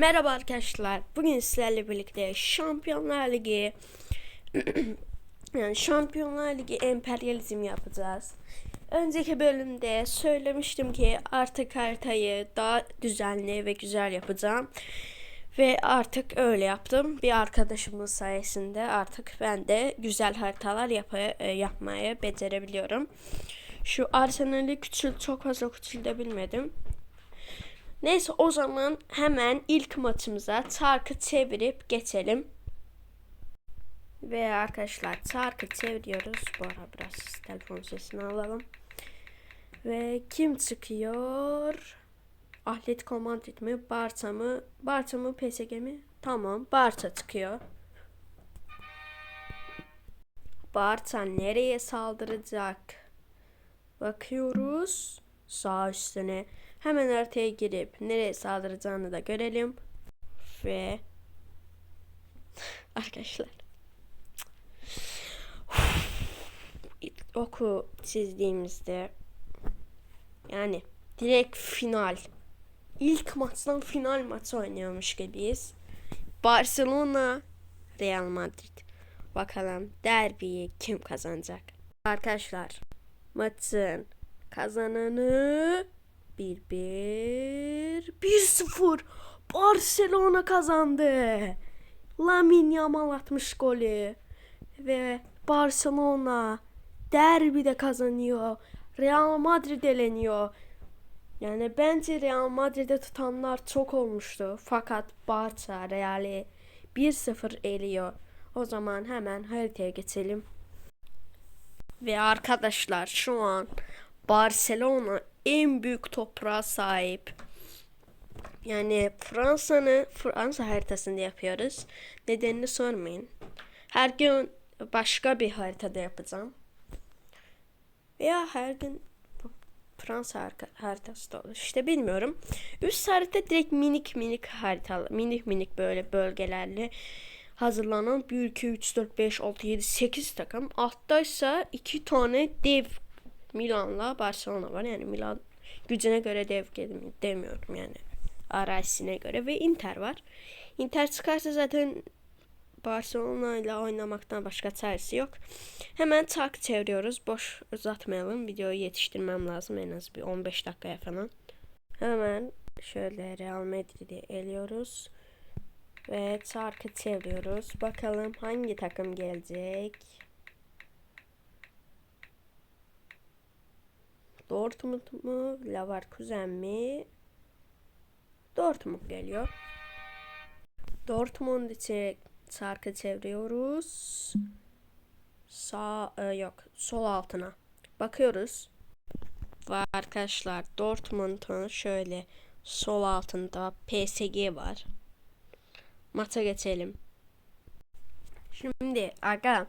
Merhaba arkadaşlar. Bugün sizlerle birlikte Şampiyonlar Ligi yani Şampiyonlar Ligi emperyalizm yapacağız. Önceki bölümde söylemiştim ki artık haritayı daha düzenli ve güzel yapacağım. Ve artık öyle yaptım. Bir arkadaşımın sayesinde artık ben de güzel haritalar yap yapmaya becerebiliyorum. Şu Arsenal'i küçül çok fazla küçültebilmedim. Neyse o zaman hemen ilk maçımıza çarkı çevirip geçelim. Ve arkadaşlar çarkı çeviriyoruz. Bu ara biraz telefon sesini alalım. Ve kim çıkıyor? Atletico Madrid mi? Barça mı? Barça mı? PSG mi? Tamam. Barça çıkıyor. Barça nereye saldıracak? Bakıyoruz. Sağ üstüne. Hemen haritaya girip nereye saldıracağını da görelim. Ve arkadaşlar oku çizdiğimizde yani direkt final ilk maçtan final maçı oynuyormuş gibiyiz. Barcelona Real Madrid. Bakalım derbiyi kim kazanacak? Arkadaşlar maçın kazananı 1-1 1-0 Barcelona kazandı. Lamine Yamal atmış golü. Ve Barcelona derbide kazanıyor. Real Madrid eleniyor. Yani bence Real Madrid'e tutanlar çok olmuştu. Fakat Barça Real'i 1-0 eliyor. O zaman hemen haritaya geçelim. Ve arkadaşlar şu an Barcelona en büyük toprağa sahip. Yani Fransa'nı Fransa haritasında yapıyoruz. Nedenini sormayın. Her gün başka bir haritada yapacağım. Veya her gün Fransa haritası da olur. İşte bilmiyorum. Üst harita direkt minik minik haritalı. Minik minik böyle bölgelerle hazırlanan 1, 2, 3, 4, 5, 6, 7, 8 takım. Altta ise 2 tane dev Milan'la Barcelona var. Yani Milan gücüne göre dev demiyorum yani. Arazisine göre ve Inter var. Inter çıkarsa zaten Barcelona ile oynamaktan başka çaresi yok. Hemen tak çeviriyoruz. Boş uzatmayalım. Videoyu yetiştirmem lazım en az bir 15 dakikaya falan. Hemen şöyle Real Madrid'i eliyoruz. Ve çarkı çeviriyoruz. Bakalım hangi takım gelecek. Dortmund mu? Leverkusen mi? Dortmund geliyor. Dortmund için çarkı çeviriyoruz. Sağ e, yok sol altına. Bakıyoruz. Var arkadaşlar Dortmund'un şöyle sol altında PSG var. Maça geçelim. Şimdi aga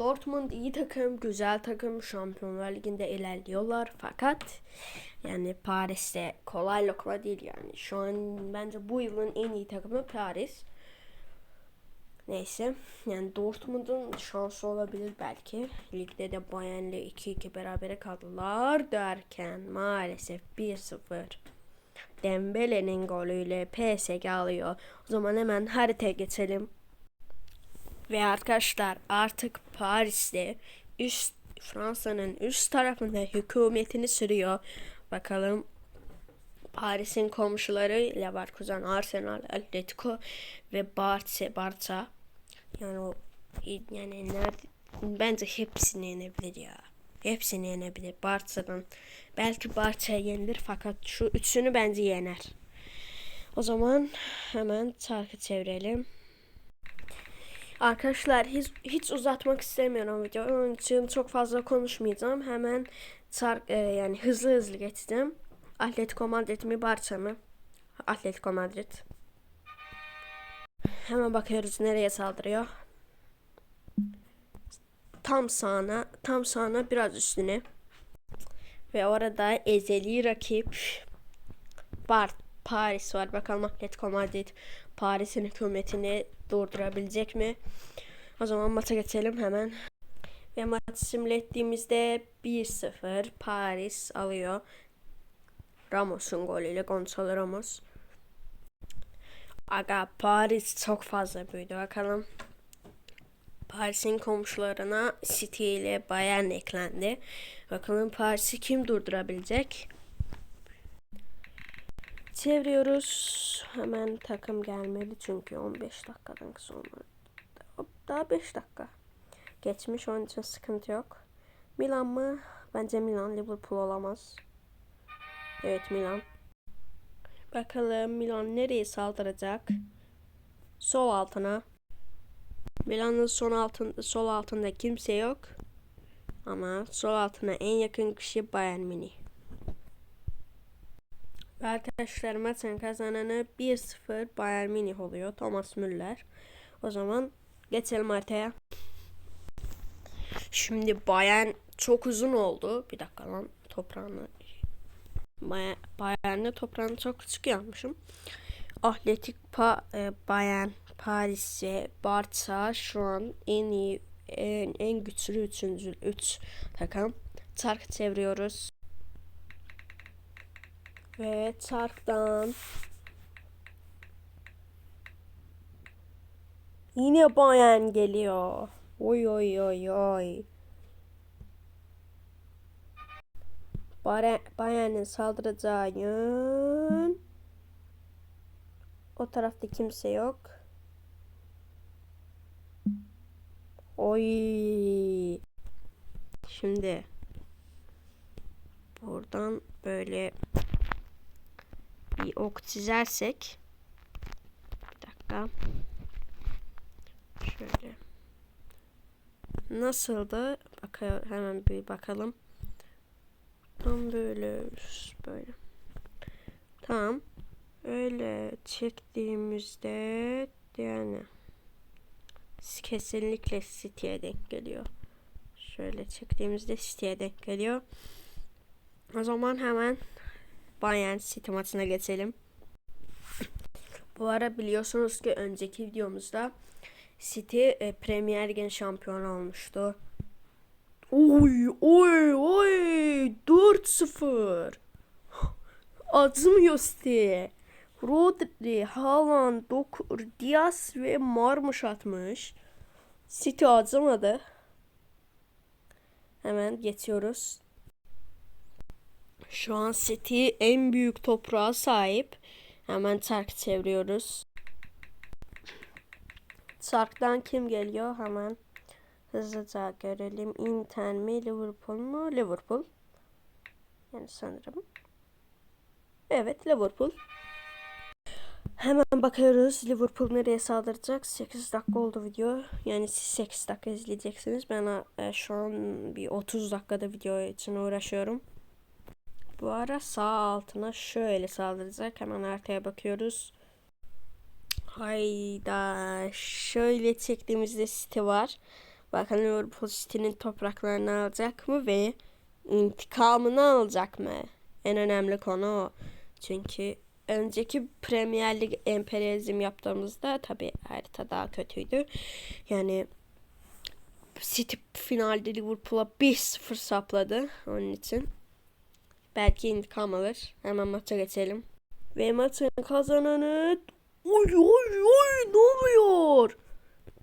Dortmund iyi takım, güzel takım. Şampiyonlar Ligi'nde ilerliyorlar. Fakat yani Paris'te kolay lokma değil yani. Şu an bence bu yılın en iyi takımı Paris. Neyse. Yani Dortmund'un şansı olabilir belki. Ligde de Bayern'le 2-2 berabere kaldılar derken maalesef 1-0 Dembele'nin golüyle PSG alıyor. O zaman hemen haritaya geçelim. Ve arkadaşlar artık Paris'te üst Fransa'nın üst tarafında hükümetini sürüyor. Bakalım Paris'in komşuları Leverkusen, Arsenal, Atletico ve Barça, Barça. Yani o yani nerede bence hepsini yenebilir ya. Hepsini yenebilir. Barça'dan belki Barça yenilir fakat şu üçünü bence yener. O zaman hemen çarkı çevirelim. Arkadaşlar hiç, hiç uzatmak istemiyorum videoyu. Onun için çok fazla konuşmayacağım. Hemen çark, e, yani hızlı hızlı geçeceğim. Atletico Madrid mi Barça mı? Atletico Madrid. Hemen bakıyoruz nereye saldırıyor. Tam sağına, tam sağına biraz üstüne. Ve orada ezeli rakip Bar Paris var. Bakalım Atletico Madrid Paris'in hükümetini durdurabilecek mi? O zaman maça geçelim hemen. Ve maç simüle ettiğimizde 1-0 Paris alıyor. Ramos'un golüyle Gonzalo Ramos. Aga Paris çok fazla büyüdü bakalım. Paris'in komşularına City ile Bayern eklendi. Bakalım Paris'i kim durdurabilecek? Çeviriyoruz. Hemen takım gelmeli çünkü 15 dakikadan sonra. Hop, Daha 5 dakika. Geçmiş onun için sıkıntı yok. Milan mı? Bence Milan Liverpool olamaz. Evet Milan. Bakalım Milan nereye saldıracak? Sol altına. Milan'ın son altın, sol altında kimse yok. Ama sol altına en yakın kişi Bayern Münih. Ve arkadaşlar maçın kazananı 1-0 Bayern Münih oluyor. Thomas Müller. O zaman geçelim haritaya. Şimdi Bayern çok uzun oldu. Bir dakika lan toprağını Baya- Bayern'de toprağını çok küçük yapmışım. Atletik pa e, Bayern, Paris ve Barça şu an en iyi en, en güçlü üçüncü üç takım. Çark çeviriyoruz. Ve çarktan yine Bayern geliyor. Oy oy oy oy. Bayern'in saldıracağı yön. O tarafta kimse yok. Oy. Şimdi buradan böyle bir ok çizersek. Bir dakika. Şöyle. Nasıldı? Bakıyor hemen bir bakalım. Tam böyle böyle. Tamam. Öyle çektiğimizde yani kesinlikle City'ye denk geliyor. Şöyle çektiğimizde City'ye denk geliyor. O zaman hemen Bayern City maçına geçelim. Bu ara biliyorsunuz ki önceki videomuzda City e, Premier Lig şampiyonu olmuştu. Oy oy oy 4-0. Acımıyor City. Rodri, Haaland, Dokur, Diaz ve Marmuş atmış. City acımadı. Hemen geçiyoruz. Şu an City en büyük toprağa sahip. Hemen Tark çeviriyoruz. Tark'tan kim geliyor? Hemen hızlıca görelim. Inter mi Liverpool mu? Liverpool. Yani sanırım. Evet Liverpool. Hemen bakıyoruz Liverpool nereye saldıracak. 8 dakika oldu video. Yani siz 8 dakika izleyeceksiniz. Ben e, şu an bir 30 dakikada video için uğraşıyorum. Bu ara sağ altına şöyle saldıracak. Hemen haritaya bakıyoruz. Hayda. Şöyle çektiğimizde City var. Bakın Liverpool City'nin topraklarını alacak mı ve intikamını alacak mı? En önemli konu o. Çünkü önceki Premier Lig emperyalizm yaptığımızda tabi harita daha kötüydü. Yani City finalde Liverpool'a 1-0 sapladı onun için. Belki intikam alır. Hemen maça geçelim. Ve maçın kazananı... Oy oy oy ne oluyor?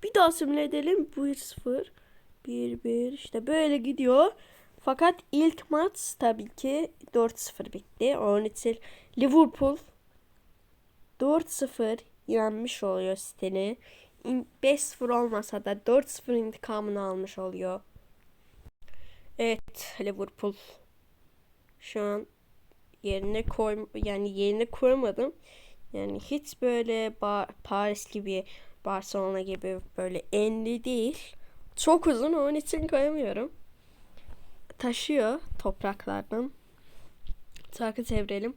Bir daha simüle edelim. 1-0. 1-1 işte böyle gidiyor. Fakat ilk maç tabii ki 4-0 bitti. Onun için Liverpool 4-0 yenmiş oluyor City'ni. 5-0 olmasa da 4-0 intikamını almış oluyor. Evet Liverpool şu an yerine koy yani yerine koymadım. Yani hiç böyle Bar Paris gibi Barcelona gibi böyle enli değil. Çok uzun onun için koyamıyorum. Taşıyor topraklardan. Çarkı çevirelim.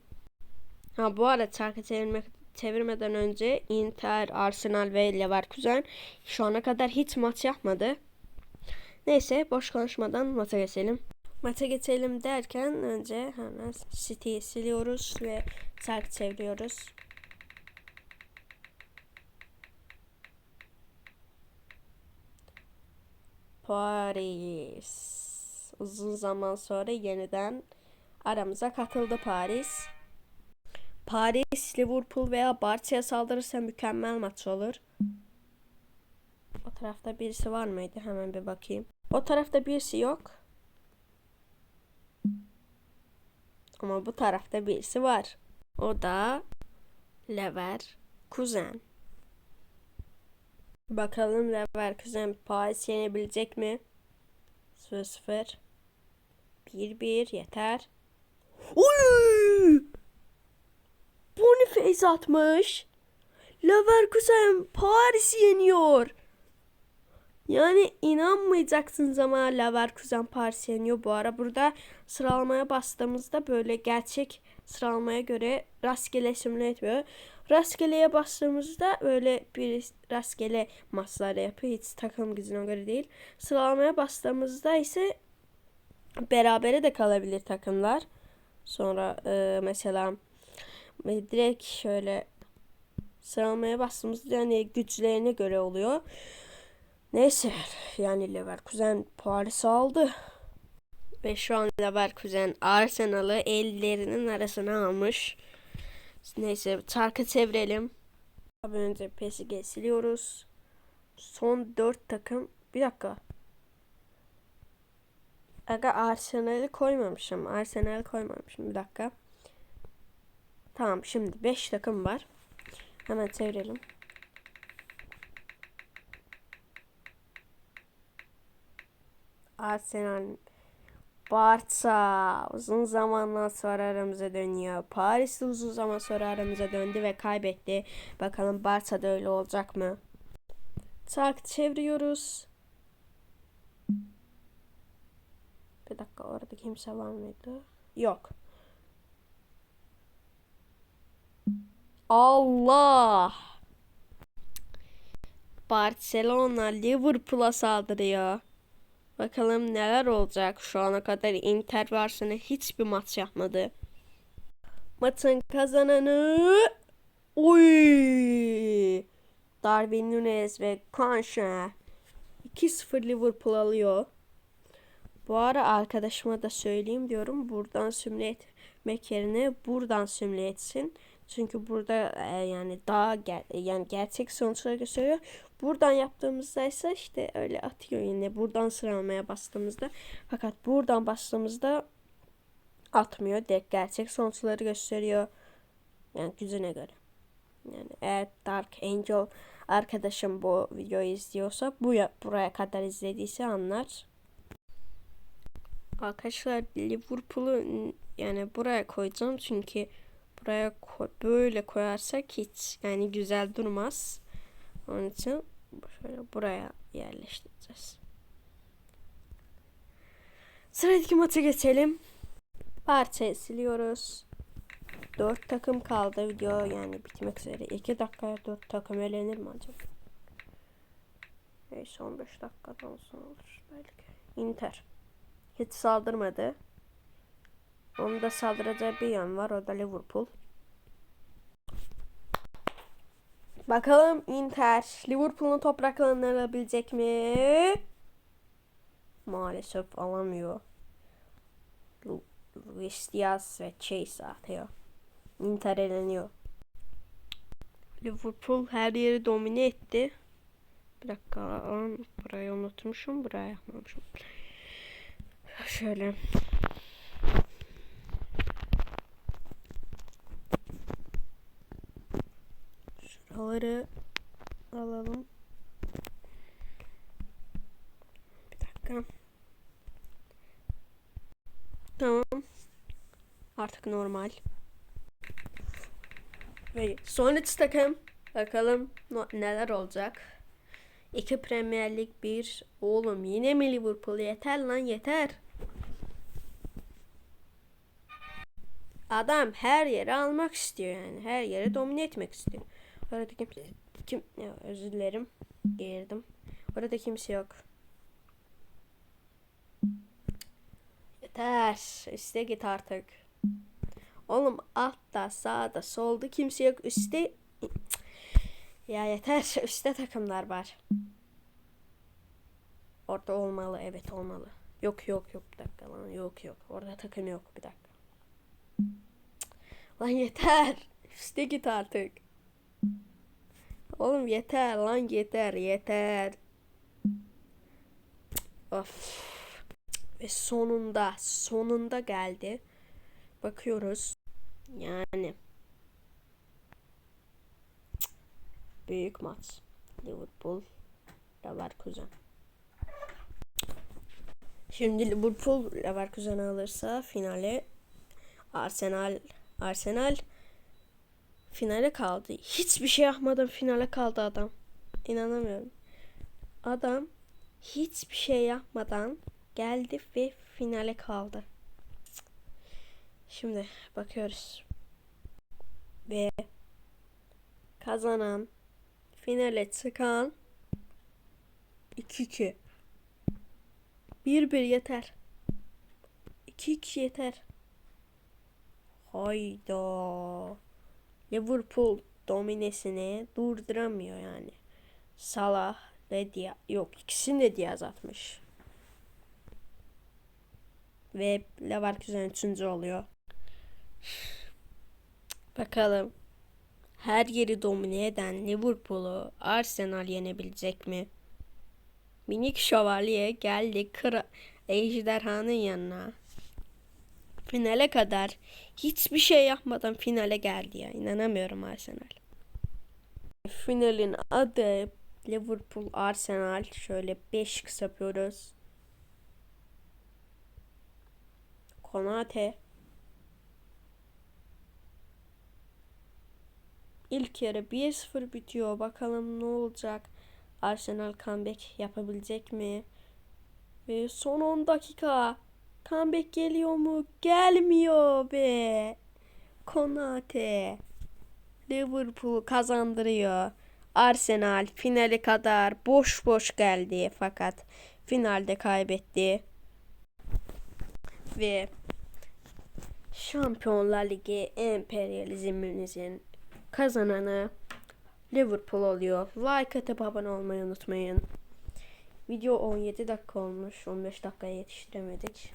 Ha bu arada çarkı çevirmek çevirmeden önce Inter, Arsenal ve Leverkusen şu ana kadar hiç maç yapmadı. Neyse boş konuşmadan maça geçelim. Maça geçelim derken önce hemen City'yi siliyoruz ve çark çeviriyoruz. Paris. Uzun zaman sonra yeniden aramıza katıldı Paris. Paris, Liverpool veya Barça'ya saldırırsa mükemmel maç olur. O tarafta birisi var mıydı? Hemen bir bakayım. O tarafta birisi yok. Ama bu tarafta birisi var. O da Lever Kuzen. Bakalım Lever Kuzen Paris yenebilecek mi? 0-0. 1-1 yeter. Oy! Boniface atmış. Leverkusen Paris'i yeniyor. Yani inanmayacaksınız ama Leverkusen Paris'i yeniyor. Bu ara burada sıralamaya bastığımızda böyle gerçek sıralamaya göre rastgele simüle etmiyor. Rastgeleye bastığımızda böyle bir rastgele maçlar yapıyor. Hiç takım gücüne göre değil. Sıralamaya bastığımızda ise berabere de kalabilir takımlar. Sonra e, mesela e, direkt şöyle sıralamaya bastığımızda yani güçlerine göre oluyor. Neyse yani Leverkusen Paris aldı. Ve şu an Leverkusen Arsenal'ı ellerinin arasına almış. Neyse çarkı çevirelim. Abi önce PSG siliyoruz. Son 4 takım. Bir dakika. Aga Arsenal'i koymamışım. Arsenal'i koymamışım. Bir dakika. Tamam şimdi 5 takım var. Hemen çevirelim. Arsenal Barça uzun zamandan sonra aramıza dönüyor. Paris de uzun zaman sonra aramıza döndü ve kaybetti. Bakalım Barça da öyle olacak mı? Tak çeviriyoruz. Bir dakika orada kimse var mıydı? Yok. Allah! Barcelona Liverpool'a saldırıyor. Bakalım neler olacak. Şu ana kadar Inter Arsenal hiçbir maç yapmadı. Maçın kazananı Oy! Darwin Nunes ve Concha 2-0 Liverpool alıyor. Bu ara arkadaşıma da söyleyeyim diyorum. Buradan simüle etmek yerine buradan simüle etsin. Çünkü burada e, yani daha ger yani gerçek sonuçları gösteriyor. Buradan yaptığımızda ise işte öyle atıyor yine. Buradan sıralamaya bastığımızda. Fakat buradan bastığımızda atmıyor. Direkt gerçek sonuçları gösteriyor. Yani güzüne göre. Yani eğer Dark Angel arkadaşım bu videoyu izliyorsa bu buraya kadar izlediyse anlar. Arkadaşlar Liverpool'u yani buraya koyacağım çünkü buraya koy, böyle koyarsak hiç yani güzel durmaz. Onun için şöyle buraya yerleştireceğiz. Sıradaki maça geçelim. Parçayı siliyoruz. 4 takım kaldı video yani bitmek üzere. 2 dakikaya 4 takım elenir mi acaba? Neyse 15 dakikadan sonra olur belki. Inter. Hiç saldırmadı. Onun da saldıracağı bir yan var. O da Liverpool. Bakalım Inter Liverpool'un topraklarını alabilecek mi? Maalesef alamıyor. Luis Diaz ve Chase atıyor. Inter eleniyor. Liverpool her yeri domine etti. Bir dakika. Burayı unutmuşum. Buraya yapmamışım. Şöyle. Şuraları alalım. Bir dakika. Tamam. Artık normal. Ve sonraki takım. Bakalım neler olacak. İki Premier Lig bir. Oğlum yine mi Liverpool? Yeter lan yeter. Adam her yeri almak istiyor yani. Her yeri domine etmek istiyor. Orada kimse kim ya, özür dilerim. Girdim. Orada kimse yok. Yeter. Üste git artık. Oğlum altta, sağda, solda kimse yok. Üstte ya yeter. Üstte takımlar var. Orada olmalı. Evet olmalı. Yok yok yok bir dakika lan. Yok yok. Orada takım yok bir dakika. Lan yeter. üste git artık. Oğlum yeter lan yeter yeter. Of. Ve sonunda sonunda geldi. Bakıyoruz. Yani büyük maç. Liverpool Leverkusen. Şimdi Liverpool Leverkusen alırsa finale Arsenal Arsenal finale kaldı. Hiçbir şey yapmadan finale kaldı adam. İnanamıyorum. Adam hiçbir şey yapmadan geldi ve finale kaldı. Şimdi bakıyoruz. Ve kazanan finale çıkan 2-2. 1-1 yeter. 2-2 yeter. Hayda. Liverpool dominesini durduramıyor yani. Salah ve Diaz. Yok ikisini de Diaz atmış. Ve Leverkusen üçüncü oluyor. Bakalım. Her yeri domine eden Liverpool'u Arsenal yenebilecek mi? Minik şövalye geldi kıra ejderhanın yanına. Finale kadar hiçbir şey yapmadan finale geldi ya. İnanamıyorum Arsenal. Finalin adı Liverpool Arsenal. Şöyle 5 kısa yapıyoruz. Konate. İlk yarı 1-0 bitiyor. Bakalım ne olacak? Arsenal comeback yapabilecek mi? Ve son 10 dakika. Comeback geliyor mu? Gelmiyor be. Konate. Liverpool kazandırıyor. Arsenal finale kadar boş boş geldi fakat finalde kaybetti. Ve Şampiyonlar Ligi emperyalizmimizin kazananı Liverpool oluyor. Like atıp abone olmayı unutmayın. Video 17 dakika olmuş. 15 dakikaya yetiştiremedik.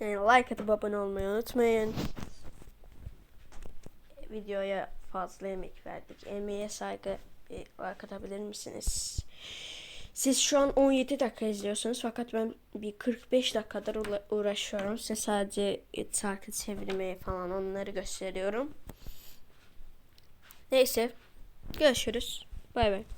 Yani like atıp abone olmayı unutmayın. Videoya fazla emek verdik. Emeğe saygı bir like atabilir misiniz? Siz şu an 17 dakika izliyorsunuz fakat ben bir 45 dakikadır uğra- uğraşıyorum. Size sadece şarkı çevirmeyi falan onları gösteriyorum. Neyse. Görüşürüz. Bay bay.